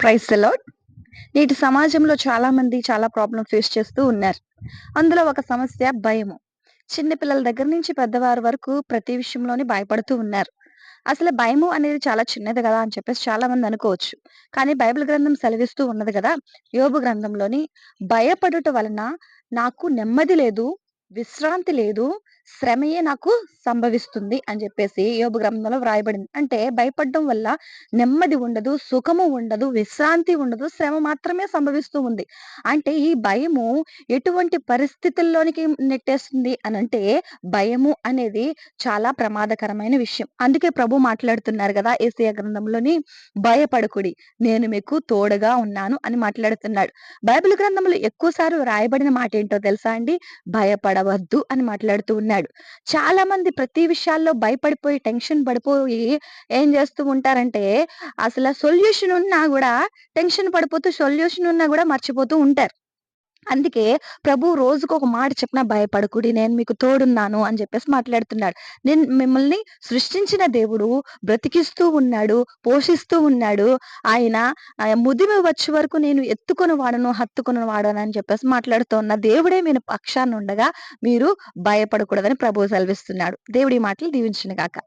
Price allot నేటి సమాజంలో చాలా మంది చాలా ప్రాబ్లమ్ ఫేస్ చేస్తూ ఉన్నారు. అందులో ఒక సమస్య భయము. చిన్నపిల్లల దగ్గర నుంచి పెద్దవారి వరకు ప్రతి విషయంలోని భయపడుతూ ఉన్నారు. అసలు భయము అనేది చాలా చిన్నది కదా అని చెప్పేసి చాలా మంది అనుకోవచ్చు. కానీ బైబిల్ గ్రంథం సెలవిస్తూ ఉన్నది కదా యోబు గ్రంథంలోని భయపడుట వలన నాకు నెమ్మది లేదు విశ్రాంతి లేదు శ్రమయే నాకు సంభవిస్తుంది అని చెప్పేసి యోగ గ్రంథంలో వ్రాయబడింది. అంటే భయపడడం వల్ల నెమ్మది ఉండదు సుఖము ఉండదు విశ్రాంతి ఉండదు శ్రమ మాత్రమే సంభవిస్తూ ఉంది. అంటే ఈ భయము ఎటువంటి పరిస్థితుల్లోనికి నెట్టేస్తుంది అని అంటే భయము అనేది చాలా ప్రమాదకరమైన విషయం. అందుకే ప్రభు మాట్లాడుతున్నారు కదా ఏసియా గ్రంథంలోని భయపడకుడి నేను మీకు తోడుగా ఉన్నాను అని మాట్లాడుతున్నాడు. బైబిల్ గ్రంథంలో ఎక్కువసార్లు రాయబడిన మాట ఏంటో తెలుసా అండి? భయపడ భయపడవద్దు అని మాట్లాడుతూ ఉన్నాడు. చాలా మంది ప్రతి విషయాల్లో భయపడిపోయి టెన్షన్ పడిపోయి ఏం చేస్తూ ఉంటారంటే అసలు సొల్యూషన్ ఉన్నా కూడా టెన్షన్ పడిపోతూ సొల్యూషన్ ఉన్నా కూడా మర్చిపోతూ ఉంటారు. అందుకే ప్రభు రోజుకు ఒక మాట చెప్పిన భయపడకుడి నేను మీకు తోడున్నాను అని చెప్పేసి మాట్లాడుతున్నాడు. నేను మిమ్మల్ని సృష్టించిన దేవుడు బ్రతికిస్తూ ఉన్నాడు పోషిస్తూ ఉన్నాడు. ఆయన ముదిమి వచ్చే వరకు నేను ఎత్తుకొని వాడను హత్తుకొని వాడను అని చెప్పేసి మాట్లాడుతున్న దేవుడే మీ పక్షాన్ని ఉండగా మీరు భయపడకూడదని ప్రభు సెలవిస్తున్నాడు. దేవుడి మాటలు దీవించిన కాక